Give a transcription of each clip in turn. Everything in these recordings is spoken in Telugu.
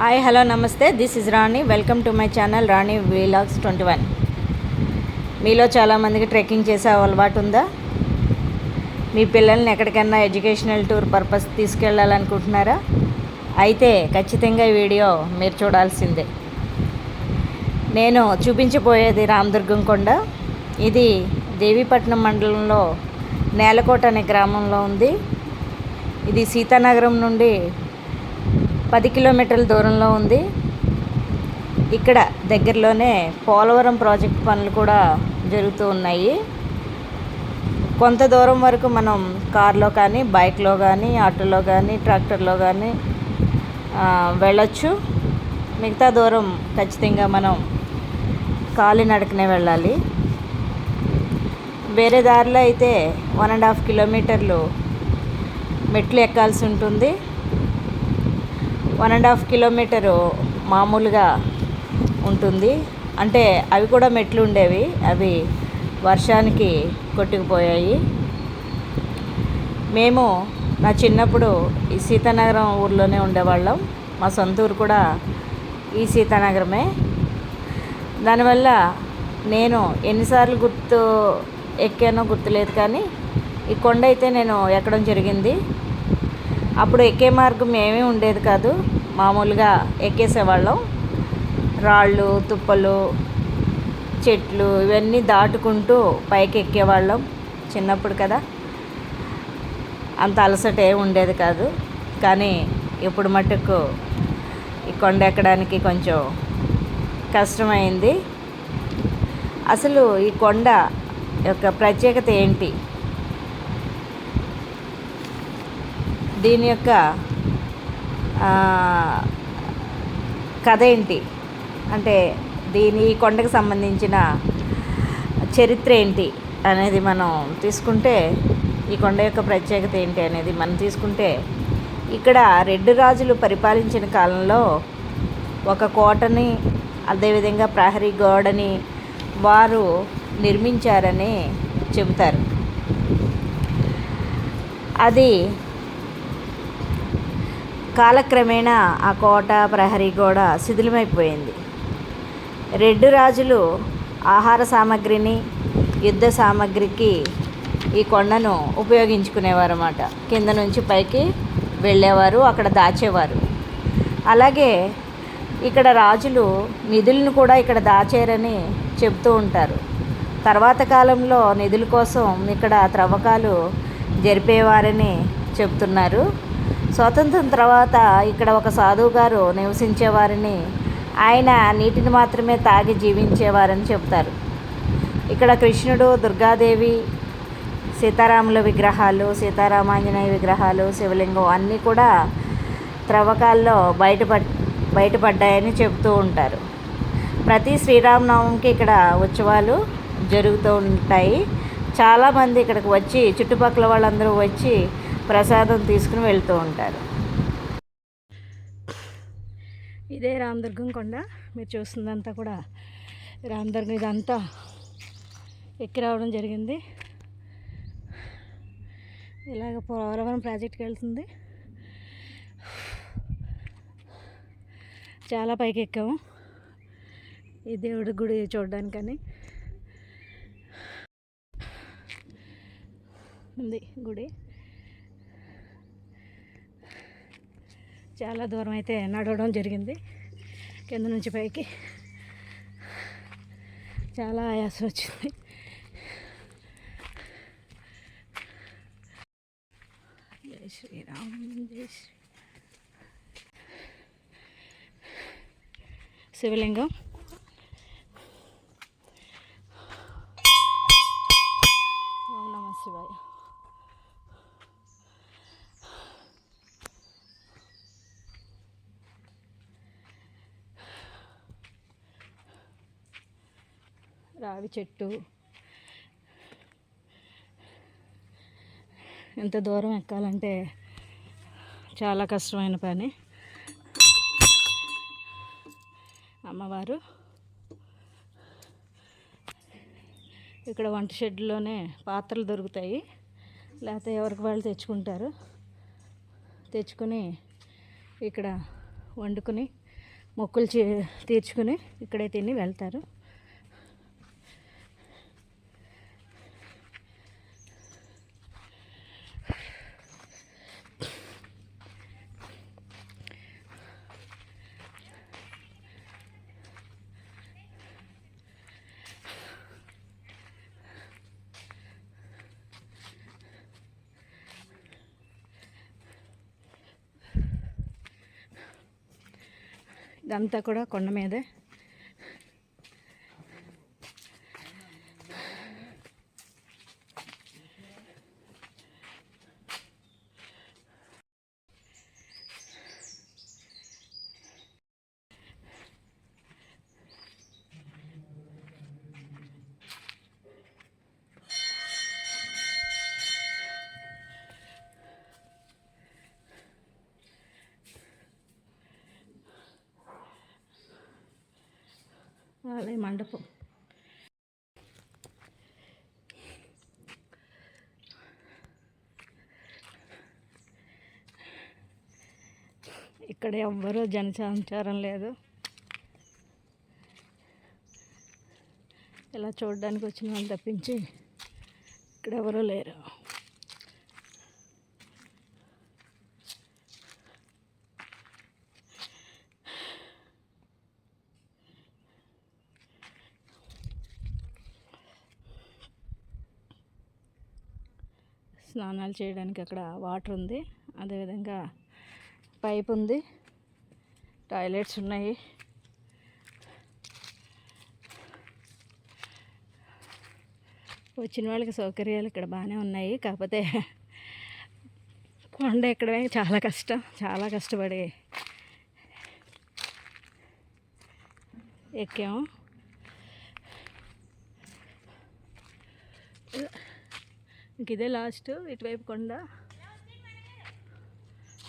హాయ్ హలో నమస్తే. This is Rani welcome to my channel Rani vlogs twenty one మీలో చాలామందికి ట్రెక్కింగ్ చేసే అలవాటు ఉందా? మీ పిల్లల్ని ఎక్కడికైనా ఎడ్యుకేషనల్ టూర్ పర్పస్ తీసుకెళ్ళాలనుకుంటున్నారా? అయితే ఖచ్చితంగా ఈ వీడియో మీరు చూడాల్సిందే. నేను చూపించబోయేది రామదుర్గం కొండ. ఇది దేవీపట్నం మండలంలో నేలకోట అనే గ్రామంలో ఉంది. ఇది సీతానగరం నుండి పది కిలోమీటర్ల దూరంలో ఉంది. ఇక్కడ దగ్గరలోనే పోలవరం ప్రాజెక్ట్ పనులు కూడా జరుగుతూ ఉన్నాయి. కొంత దూరం వరకు మనం కార్లో కానీ బైక్లో కానీ ఆటోలో కానీ ట్రాక్టర్లో కానీ వెళ్ళొచ్చు. మిగతా దూరం ఖచ్చితంగా మనం కాలినడకనే వెళ్ళాలి. వేరే దారిలో అయితే వన్ అండ్ హాఫ్ కిలోమీటర్లు మెట్లు ఎక్కాల్సి ఉంటుంది. వన్ అండ్ హాఫ్ కిలోమీటరు మామూలుగా ఉంటుంది. అంటే అవి కూడా మెట్లు ఉండేవి. అవి వర్షానికి కొట్టుకుపోయాయి. మేము నా చిన్నప్పుడు ఈ సీతానగరం ఊర్లోనే ఉండేవాళ్ళం. మా సొంత ఊరు కూడా ఈ సీతానగరమే. దానివల్ల నేను ఎన్నిసార్లు గుర్తు ఎక్కానో గుర్తులేదు కానీ ఈ కొండ అయితే నేను ఎక్కడం జరిగింది. అప్పుడు ఎక్కే మార్గం ఏమీ ఉండేది కాదు. మామూలుగా ఎక్కేసేవాళ్ళం. రాళ్ళు తుప్పలు చెట్లు ఇవన్నీ దాటుకుంటూ పైకి ఎక్కేవాళ్ళం చిన్నప్పుడు కదా. అంత అలసట ఏమి ఉండేది కాదు. కానీ ఇప్పుడు మటుకు ఈ కొండ ఎక్కడానికి కొంచెం కష్టమైంది. అసలు ఈ కొండ యొక్క ప్రత్యేకత ఏంటి? దీని యొక్క కథ ఏంటి? అంటే దీని ఈ కొండకు సంబంధించిన చరిత్ర ఏంటి అనేది మనం తీసుకుంటే ఈ కొండ యొక్క ప్రత్యేకత ఏంటి అనేది మనం తీసుకుంటే ఇక్కడ రెడ్డి రాజులు పరిపాలించిన కాలంలో ఒక కోటని అదేవిధంగా ప్రహరీ గోడని వారు నిర్మించారని చెబుతారు. అది కాలక్రమేణా ఆ కోట ప్రహరీ గోడ శిథిలమైపోయింది. రెడ్డు రాజులు ఆహార సామాగ్రిని యుద్ధ సామాగ్రికి ఈ కొండను ఉపయోగించుకునేవారు అన్నమాట కింద నుంచి పైకి వెళ్ళేవారు అక్కడ దాచేవారు. అలాగే ఇక్కడ రాజులు నిధులను కూడా ఇక్కడ దాచారని చెప్తూ ఉంటారు. తర్వాత కాలంలో నిధుల కోసం ఇక్కడ త్రవ్వకాలు జరిపేవారని చెప్తున్నారు. స్వాతంత్రం తర్వాత ఇక్కడ ఒక సాధువు గారు నివసించేవారని. ఆయన నీటిని మాత్రమే తాగి జీవించేవారని చెప్తారు. ఇక్కడ కృష్ణుడు దుర్గాదేవి సీతారాముల విగ్రహాలు సీతారామాంజనేయ విగ్రహాలు శివలింగం అన్నీ కూడా త్రవ్వకాల్లో బయటపడ్ బయటపడ్డాయని చెబుతూ ఉంటారు. ప్రతి శ్రీరామనవమికి ఇక్కడ ఉత్సవాలు జరుగుతూ ఉంటాయి. చాలామంది ఇక్కడికి వచ్చి చుట్టుపక్కల వాళ్ళందరూ వచ్చి ప్రసాదం తీసుకుని వెళ్తూ ఉంటారు. ఇదే రామదుర్గం కొండ. మీరు చూస్తుందంతా కూడా రామదుర్గం ఇదంతా ఎక్కి రావడం జరిగింది. ఇలాగ పోలవరం ప్రాజెక్ట్కి వెళ్తుంది. చాలా పైకి ఎక్కాము. ఈ దేవుడి గుడి చూడడానికని. ఉంది గుడి. చాలా దూరం అయితే నడవడం జరిగింది. కింద నుంచి పైకి. చాలా ఆయాసం వచ్చింది. జై శ్రీరామ్ జై శ్రీ శివలింగం. రావి చెట్టు. ఎంత దూరం ఎక్కాలంటే చాలా కష్టమైన పని. అమ్మవారు. ఇక్కడ వంట షెడ్లోనే పాత్రలు దొరుకుతాయి. లేకపోతే ఎవరికి వాళ్ళు తెచ్చుకుంటారు. తెచ్చుకొని ఇక్కడ వండుకొని మొక్కులు చే తీర్చుకుని ఇక్కడే తిని వెళ్తారు. ఇదంతా కూడా కొండ మీదే. ఆలయ మండపం. ఇక్కడ ఎవ్వరూ జనసంచారం లేదు. ఇలా చూడడానికి వచ్చిన వాళ్ళు తప్పించి ఇక్కడ ఎవరూ లేరు. స్నానాలు చేయడానికి అక్కడ వాటర్ ఉంది. అదేవిధంగా పైప్ ఉంది. టాయిలెట్స్ ఉన్నాయి. వచ్చిన వాళ్ళకి సౌకర్యాలు ఇక్కడ బాగానే ఉన్నాయి. కాకపోతే కొండ ఎక్కడమే చాలా కష్టం. చాలా కష్టపడి ఎక్కాము. ఇంక ఇదే లాస్ట్ ఇటువైపు కొండ.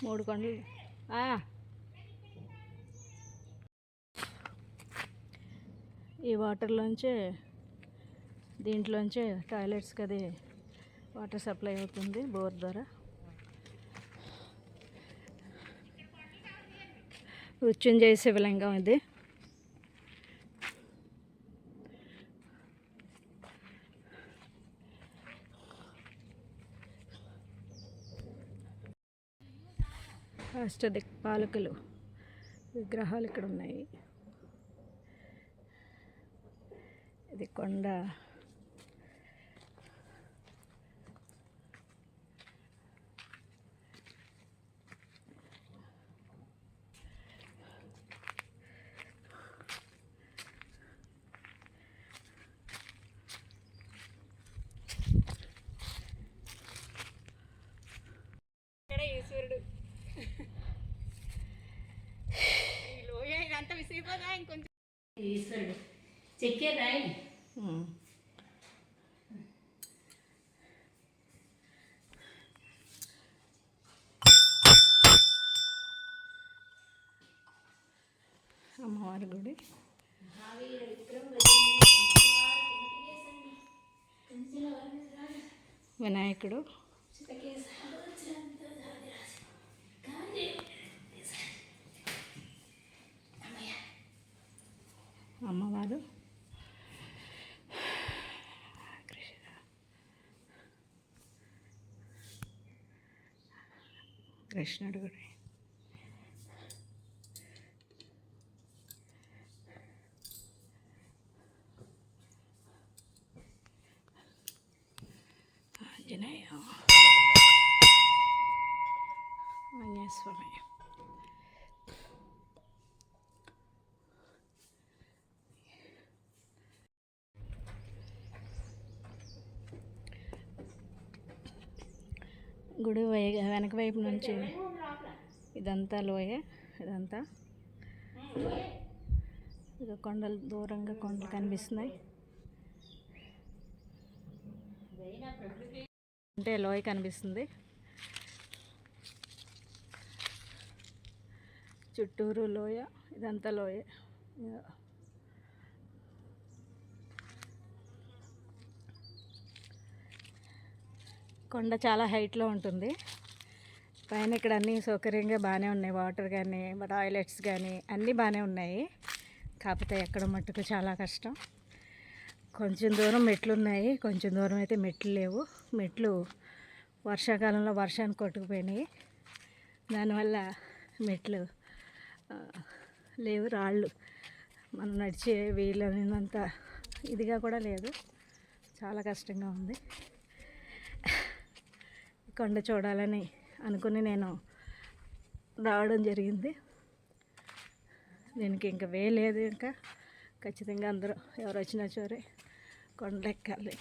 మూడు కొండలు. ఈ వాటర్లోంచే దీంట్లోంచే టాయిలెట్స్కి అది వాటర్ సప్లై అవుతుంది బోర్ ద్వారా. మృత్యుంజయ శివలింగం ఇది. అష్టదిక్పాలకులు విగ్రహాలు ఇక్కడ ఉన్నాయి. ఇది కొండ. ఇక్కడ ఈశ్వరుడు ఈ లోయ ఇదంతా విసిగిపోదా ఇంకొంచెం ఈశ్వరుడు చెక్కే రాయి. అమ్మవారి గుడి. వినాయకుడు. అమ్మవారు కృష్ణుడు గుడి ఆంజనేయ ఆంజనేయ స్వామి గుడి వై- వెనక వైపు నుంచి. ఇదంతా లోయే ఇదంతా. ఇక కొండలు దూరంగా కొండలు కనిపిస్తున్నాయి. అంటే లోయ కనిపిస్తుంది. చుట్టూరు లోయ ఇదంతా లోయ. కొండ చాలా హైట్లో ఉంటుంది. పైన ఇక్కడ అన్నీ సౌకర్యంగా బాగానే ఉన్నాయి. వాటర్ కానీ టాయిలెట్స్ కానీ అన్నీ బాగానే ఉన్నాయి. కాకపోతే ఎక్కడ మట్టుకు చాలా కష్టం. కొంచెం దూరం మెట్లు ఉన్నాయి. కొంచెం దూరం అయితే మెట్లు లేవు. మెట్లు వర్షాకాలంలో వర్షానికి కొట్టుకుపోయినాయి. దానివల్ల మెట్లు లేవు. రాళ్ళు మనం నడిచే వీలైనంత ఇదిగా కూడా లేదు. చాలా కష్టంగా ఉంది. కొండ చూడాలని అనుకుని నేను రావడం జరిగింది. దీనికి ఇంకా వే లేదు ఇంకా. ఖచ్చితంగా అందరూ ఎవరు వచ్చినా సరే కొండలు ఎక్కాలి